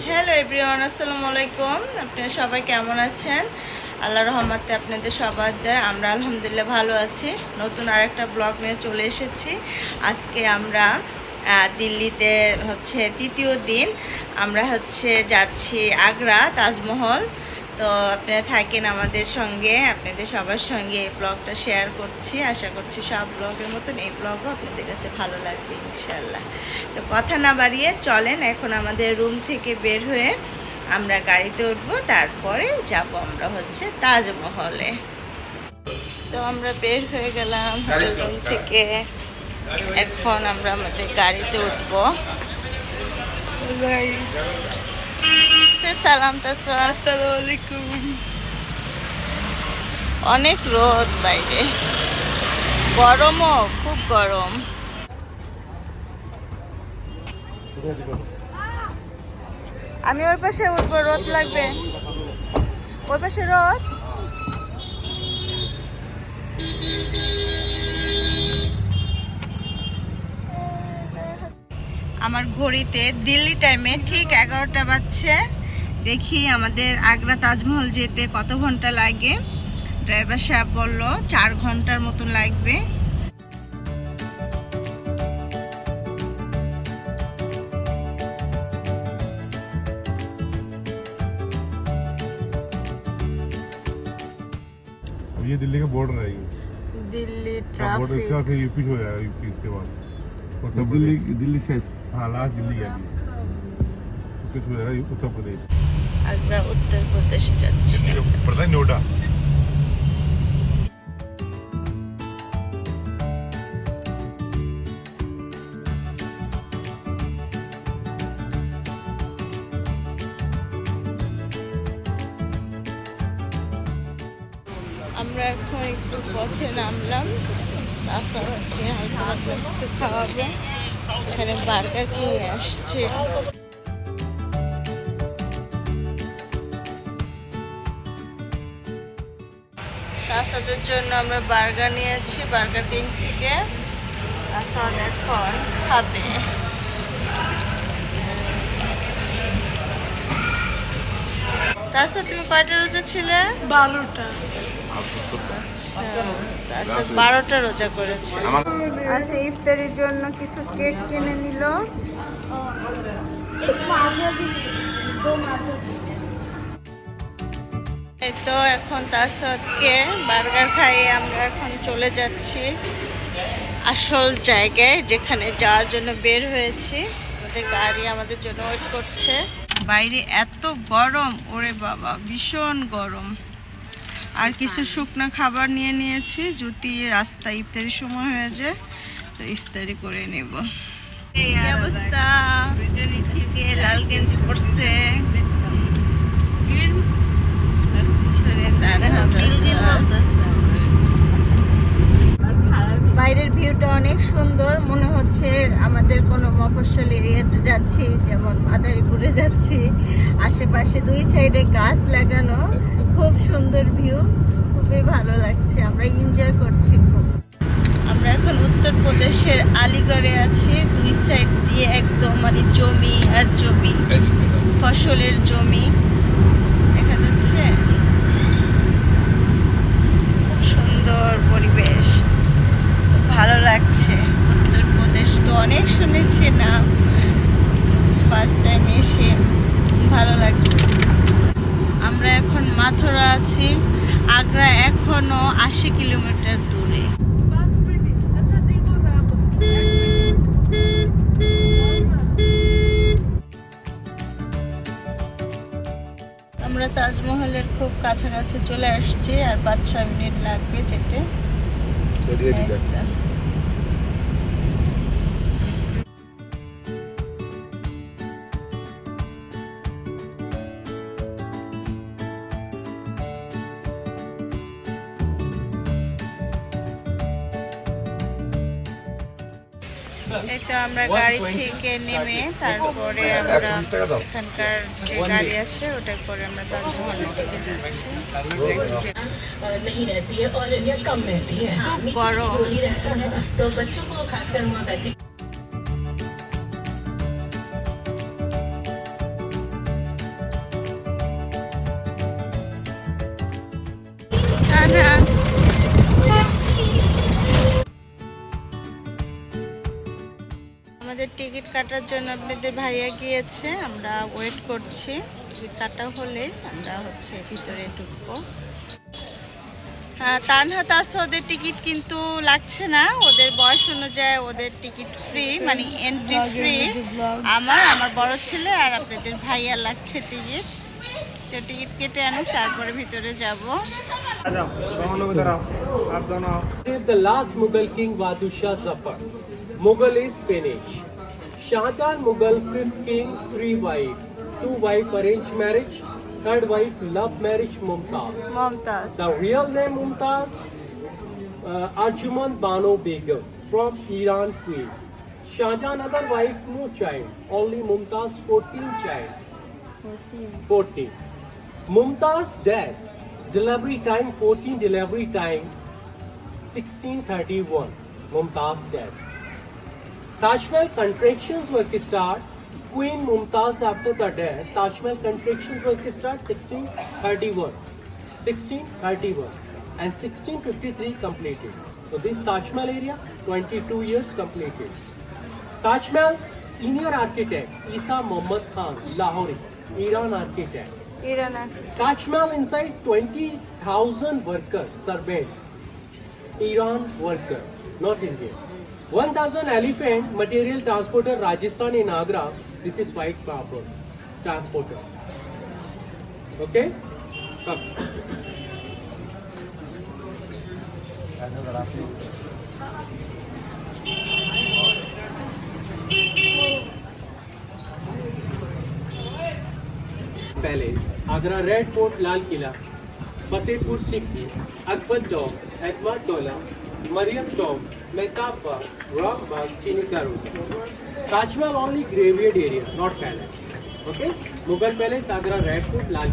Hello everyone, আসসালামু আলাইকুম। আপনারা সবাই কেমন আছেন? আল্লাহ রহমতে আপনাদের সবার দেয়। আমরা আলহামদুলিল্লাহ ভালো আছি। নতুন আরেকটা ব্লগ নিয়ে চলে এসেছি। আজকে আমরা দিল্লিতে হচ্ছে তৃতীয় দিন। আমরা হচ্ছে যাচ্ছি আগ্রা, তাজমহল। তো আপনারা থাকেন আমাদের সঙ্গে আপনাদের সবার সঙ্গে এই ব্লগটা শেয়ার করছি। আশা করছি সব ব্লগের মতন এই ব্লগও আপনাদের কাছে ভালো লাগবে ইনশাল্লাহ তো কথা না বাড়িয়ে চলেন এখন আমাদের রুম থেকে বের হয়ে আমরা গাড়িতে উঠবো তারপরে যাব আমরা হচ্ছে তাজমহলে। তো আমরা বের হয়ে গেলাম রুম থেকে। এখন আমরা আমাদের গাড়িতে উঠবো। সালাম আসসালামু আলাইকুম অনেক রোদ বাইরে। গরমও খুব গরম। আমি ওর পাশে উঠবো রোদ লাগবে। ওই পাশে রোদ? আমার ঘড়িতে দিল্লি টাইমে ঠিক এগারোটা বাজছে। দেখি আমাদের আগ্রা তাজমহল যেতে কত ঘন্টা লাগে ড্রাইভার সাহেব বললো চার ঘন্টার মতন লাগবে ये दिल्ली का बॉर्डर है ये দিল্লি हाँ, बॉर्डर इसके बाद ট্রাফিক फिर यूपी हो जाएगा यूपी इसके बाद उत्तर दिल्ली प्रदेश दिल्ली शेष हाँ लास्ट दिल्ली है अभी उसके छू जाएगा ये उत्तर प्रदेश আগ্রা উত্তরপ্রদেশ যাচ্ছি। নোডা আমরা এখন একটু পথে নামলাম। তাছাড়া খাওয়াবে। এখানে বার্গার কিনে আসছে। তাসাদের জন্য আমরা বার্গার নিয়েছি বার্গার কিং থেকে। তাসাদ এখন খাবে। তাছাড়া তুমি কয়টা রোজা ছিলে? বারোটা। আচ্ছা বারোটা রোজা করেছে। আচ্ছা ইফতারির জন্য কিছু কেক কিনে নিল? এই তো এখন তাসদকে বার্গার খাইয়ে আমরা এখন চলে যাচ্ছি আসল জায়গায় যেখানে যাওয়ার জন্য বের হয়েছি। আমাদের গাড়ি আমাদের জন্য ওয়েট করছে। বাইরে এত গরম ওরে বাবা ভীষণ গরম। আর কিছু শুকনো খাবার নিয়ে নিয়েছি যদি রাস্তা ইফতারির সময় হয়ে যায় তো ইফতারি করে নেব। এই অবস্থা? লাল গেঞ্জি পড়ছে বাইরের ভিউটা অনেক সুন্দর। মনে হচ্ছে আমাদের কোনো মফস্বল এরিয়াতে যাচ্ছি যেমন মাদারীপুরে যাচ্ছি। আশেপাশে দুই সাইডে গাছ লাগানো খুব সুন্দর ভিউ খুবই ভালো লাগছে। আমরা এনজয় করছি খুব। আমরা এখন উত্তরপ্রদেশের আলিগড়ে আছি। দুই সাইড দিয়ে একদম মানে জমি আর জমি ফসলের জমি দেখা যাচ্ছে খুব সুন্দর পরিবেশ খুব ভালো লাগছে। উত্তরপ্রদেশ তো অনেক শুনেছি না। ফার্স্ট টাইম এসে ভালো লাগছে। আমরা এখন মাথুরা আছি। আগ্রা এখনও আশি কিলোমিটার দূরে। আচ্ছা আমরা তাজমহলের খুব কাছাকাছি চলে আসছি আর পাঁচ ছয় মিনিট লাগবে যেতে। এই তো। এটা আমরা গাড়ি থেকে নেমে তারপরে আমরা এখানকার যে গাড়ি আছে ওটা করে আমরা তাজমহলের দিকে যাচ্ছি। খুব গরম। কাটার জন্য আপনাদের ভাইয়া গিয়েছে আমরা ওয়েট করছি। কাটা হলে আমরা হচ্ছে ভিতরে ঢুকবো। তানহা তাসা ওদের টিকিট কিন্তু লাগছে না। ওদের বয়স অনুযায়ী ওদের টিকিট ফ্রি মানে এন্ট্রি ফ্রি আমার আমার বড় ছেলে আর আপনাদের ভাইয়া লাগছে টিকিট তো টিকিট কেটে আনো তারপরে ভিতরে যাব। The last Mughal king Badusha Zafar. Mughal is finished. Shahjahan Mughal fifth king three wife two wife arrange marriage third wife love marriage Mumtaz Mumtaz the real name Mumtaz Arjumand Bano Begum from Iran queen Shahjahan other wife no child only Mumtaz 14 child 14 Mumtaz death delivery time 14 delivery time 1631 Mumtaz death Tajmal contractions were start. Queen Mumtaz after the death. Tajmal contractions were start 1631, 1631, and 1653 completed. So this Tajmal area 22 years completed. Tajmal senior architect Isa Muhammad Khan, Lahori, Iran architect. Iran. Tajmal inside 20,000 workers surveyed. Iran worker, not Indian. 1000 elephant material transporter Rajasthan in Agra. This is white copper transporter. Okay? Come. Palace Agra red fort Lal Qila Fatehpur Sikri Akbar Chowk Itmad Daula Mariam Chowk Bagh, Rock Bagh, Taj Mahal only graveyard area, not palace. Okay? Mughal Palace, Agra Red Fort, Lal.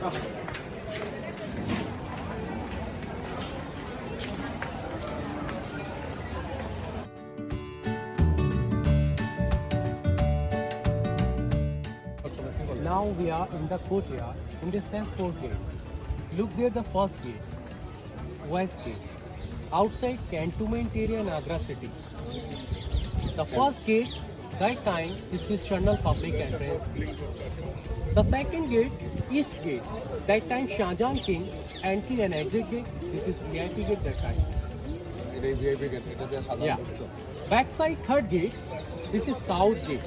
Come. Now we are in the courtyard. In this have four gates. Look there, the first gate, west gate. Outside cantonment area in Agra city. The first gate, that time, this is Channel public entrance gate. The second gate, east gate. That time Shahjahan King entry and exit gate. This is VIP gate that time. It is VIP gate, it is yeah. Backside third gate. This is south gate.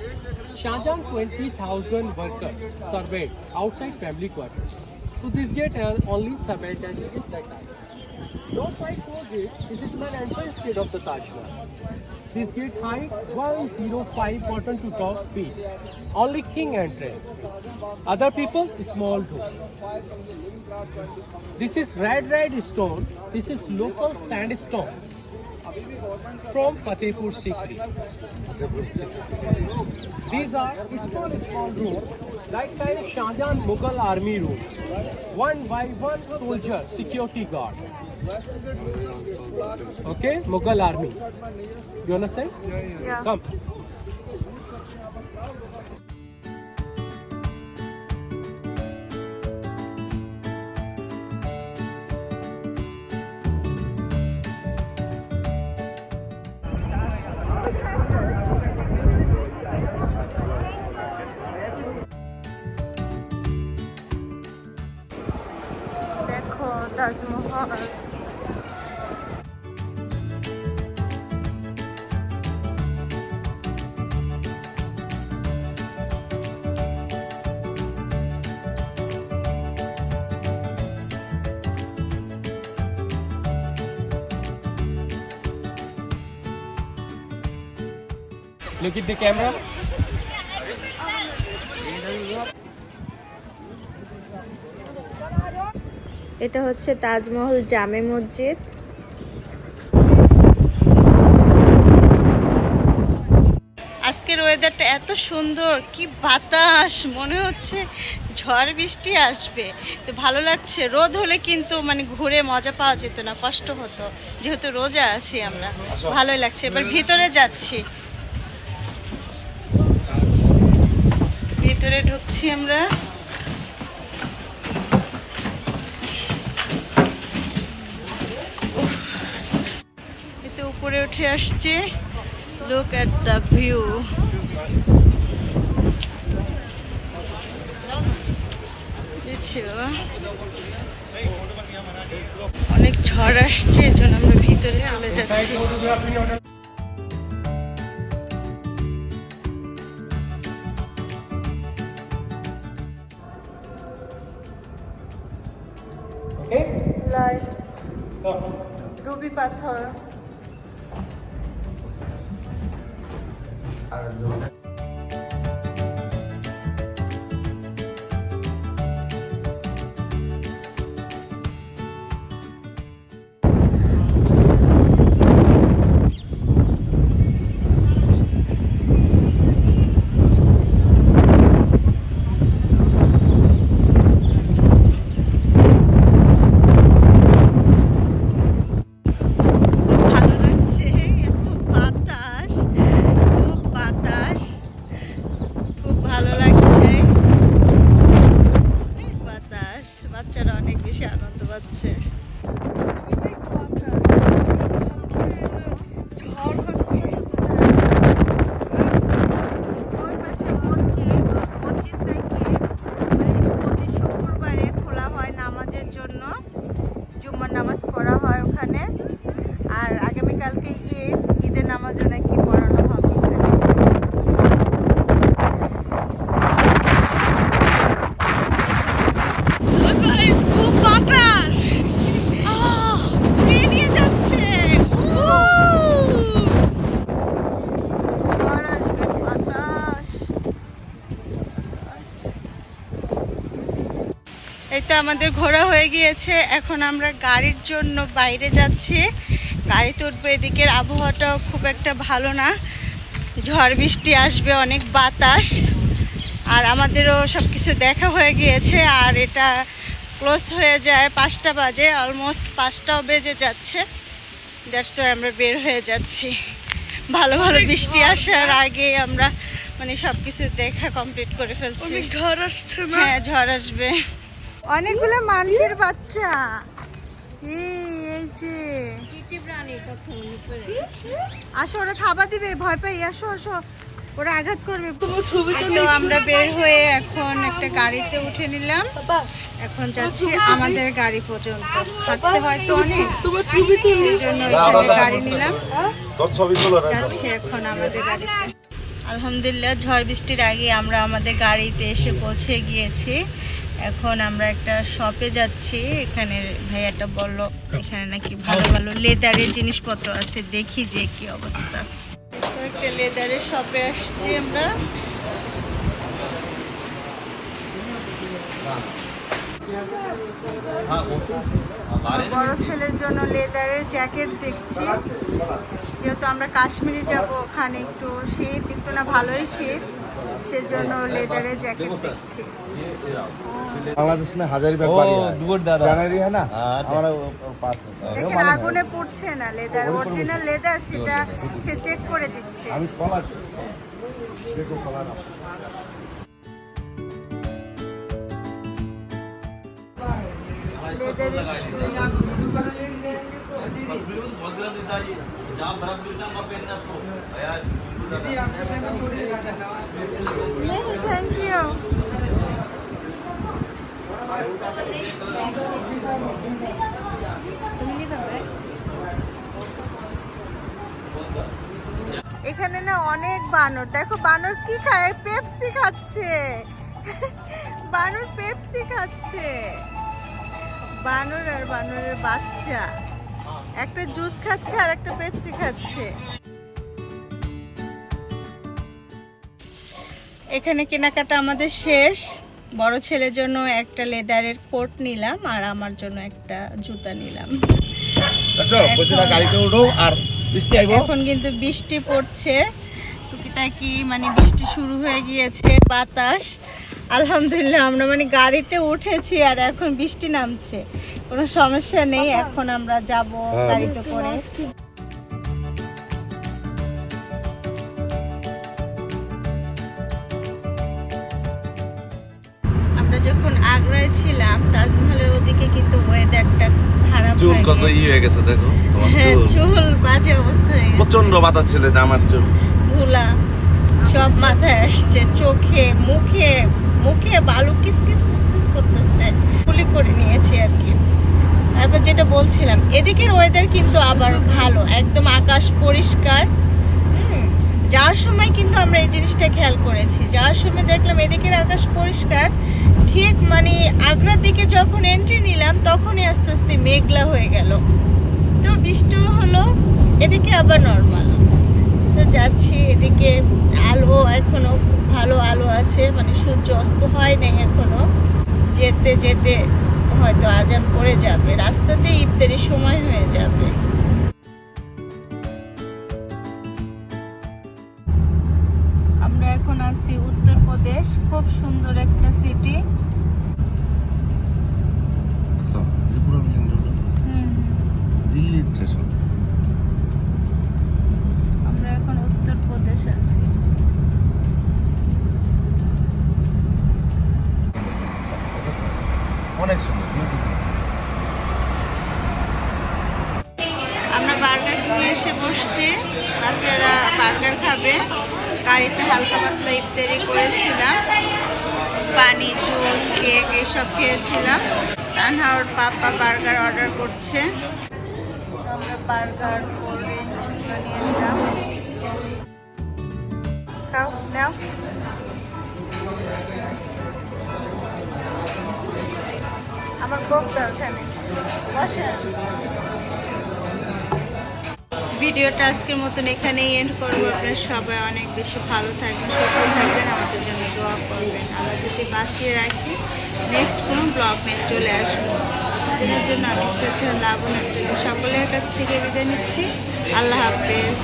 Shahjahan 20,000 workers surveyed outside family quarters. So this gate are only gate that time. Side four gate. This is main entrance gate of the Taj Mahal. This gate height 105 bottom to top feet. Only king entrance. Other people small door. This is red red stone. This is local sandstone from Fatehpur Sikri. These are small small rooms, like time Shahjahan Mughal army room one by one soldier security guard okay Mughal army you understand come та змога. Look at the camera. এটা হচ্ছে তাজমহল জামে মসজিদ। আজকের ওয়েদারটা এত সুন্দর, কি বাতাস, মনে হচ্ছে ঝড় বৃষ্টি আসবে। তো ভালো লাগছে, রোদ হলে কিন্তু মানে ঘুরে মজা পাওয়া যেত না, কষ্ট হতো। যেহেতু রোজা আছি আমরা, ভালোই লাগছে। এবার ভিতরে যাচ্ছি। ভিতরে ঢুকছি আমরা এতে উপরে উঠে আসছে। Look at the view? অনেক ঝড় আসছে এজন্য আমরা ভিতরে চলে যাচ্ছি। Okay? লাইটস রুবি এই আমাদের ঘোরা হয়ে গিয়েছে। এখন আমরা গাড়ির জন্য বাইরে যাচ্ছি। গাড়িতে উঠবো এদিকের আবহাওয়াটাও খুব একটা ভালো না। ঝড় বৃষ্টি আসবে অনেক বাতাস। আর আমাদেরও সব কিছু দেখা হয়ে গিয়েছে আর এটা ক্লোজ হয়ে যায় পাঁচটা বাজে অলমোস্ট পাঁচটাও বেজে যাচ্ছে। দ্যাটস ওয়াই আমরা বের হয়ে যাচ্ছি। ভালো ভালো বৃষ্টি আসার আগে আমরা মানে সব কিছু দেখা কমপ্লিট করে ফেলছি। ঝড় আসছে হ্যাঁ ঝড় আসবে। অনেকগুলো মান্ডির বাচ্চা। এই এই যে। আসো ওরা থাবা দিবে ভয় পাই আসো আসো। ওরা আঘাত করবে। ছবি তো আমরা বের হয়ে এখন একটা গাড়িতে উঠে নিলাম। এখন যাচ্ছি আমাদের গাড়ি পর্যন্ত। হাঁটতে হয়তো অনেক। তোমার ছবি তো জন্য ওইখানে গাড়ি নিলাম। না যাচ্ছি এখন আমাদের গাড়িতে। আলহামদুলিল্লাহ ঝড় বৃষ্টির আগে আমরা আমাদের গাড়িতে এসে পৌঁছে গিয়েছি। এখন আমরা একটা শপে যাচ্ছি। এখানে ভাইয়াটা বলল এখানে নাকি ভালো ভালো লেদারের জিনিসপত্র আছে দেখি যে কি অবস্থা। তো একটা লেদারের শপে আসছি আমরা। বড় ছেলের জন্য লেদারের জ্যাকেট দেখছি। যেহেতু আমরা কাশ্মীরে যাব ওখানে একটু শীত একটু না ভালোই শীত সেজন্য লেদারের জ্যাকেট দেখছি। আগুনে পুড়ছে না লেদার লেদার সেটা সে চেক করে দিচ্ছে। আমি কলার লেদারের নেই ইউ এখানে না অনেক বানর। দেখো, বানর কি খায়? পেপসি খাচ্ছে। বানর পেপসি খাচ্ছে। বানর আর বানরের বাচ্চা। একটা জুস খাচ্ছে আর একটা পেপসি খাচ্ছে। এখানে কেনাকাটা আমাদের শেষ। বড় ছেলের জন্য একটা লেদারের কোট নিলাম আর আমার জন্য একটা জুতা নিলাম। এখন কিন্তু বৃষ্টি পড়ছে। টুকিটাকি মানে বৃষ্টি শুরু হয়ে গিয়েছে বাতাস। আলহামদুলিল্লাহ আমরা মানে গাড়িতে উঠেছি আর এখন বৃষ্টি নামছে। কোনো সমস্যা নেই এখন আমরা যাব হ্যাঁ। গাড়িতে করে। আমরা যখন আগ্রায় ছিলাম তাজমহলের ওদিকে কিন্তু ওয়েদারটা খারাপ চুল হয়ে কত ই হয়ে গেছে দেখো তোমার হ্যাঁ চুল। চুল বাজে অবস্থা হয়ে গেছে। প্রচণ্ড বাতাস ছিল জামার চুল। ধুলা সব মাথায় আসছে চোখে মুখে মুখে বালু কিস কিস কিস কিস করতেছে। ফুলি করে নিয়েছি আর কি। তারপর যেটা বলছিলাম, এদিকের ওয়েদার কিন্তু আবার ভালো, একদম আকাশ পরিষ্কার। যাওয়ার সময় কিন্তু আমরা এই জিনিসটা খেয়াল করেছি। যাওয়ার সময় দেখলাম এদিকের আকাশ পরিষ্কার, ঠিক মানে আগ্রার দিকে যখন এন্ট্রি নিলাম, তখনই আস্তে আস্তে মেঘলা হয়ে গেল। তো বৃষ্টিও হলো, এদিকে আবার নর্মাল তো যাচ্ছি এদিকে আলো এখনও খুব ভালো আলো আছে মানে সূর্য অস্ত হয় নাই এখনও। যেতে যেতে হয়তো আজান পড়ে যাবে রাস্তাতে ইফতারি সময় হয়ে যাবে। আমরা এখন আছি উত্তরপ্রদেশ খুব সুন্দর একটা সিটি আচ্ছা, দিল্লির স্টেশন করেছিলাম। পানি জুস কেক এসব খেয়েছিলাম। তানহাওর পাপা বার্গার অর্ডার করছে। আমরা বার্গার, কোল্ড ড্রিঙ্কস নাও। আমার কোক দাও এখানে। বসে। ভিডিওটা আজকের মতন এখানেই এন্ড করব। আপনারা সবাই অনেক বেশি ভালো থাকবেন, সুস্থ থাকবেন, আমাদের জন্য দোয়া করবেন। আবার যদি বাঁচিয়ে রাখি নেক্সট কোনো ব্লগ নিয়ে চলে আসব। আপনাদের জন্য আমি স্টার লাবণ সকলের কাছ থেকে বিদায় নিচ্ছি। আল্লাহ হাফেজ।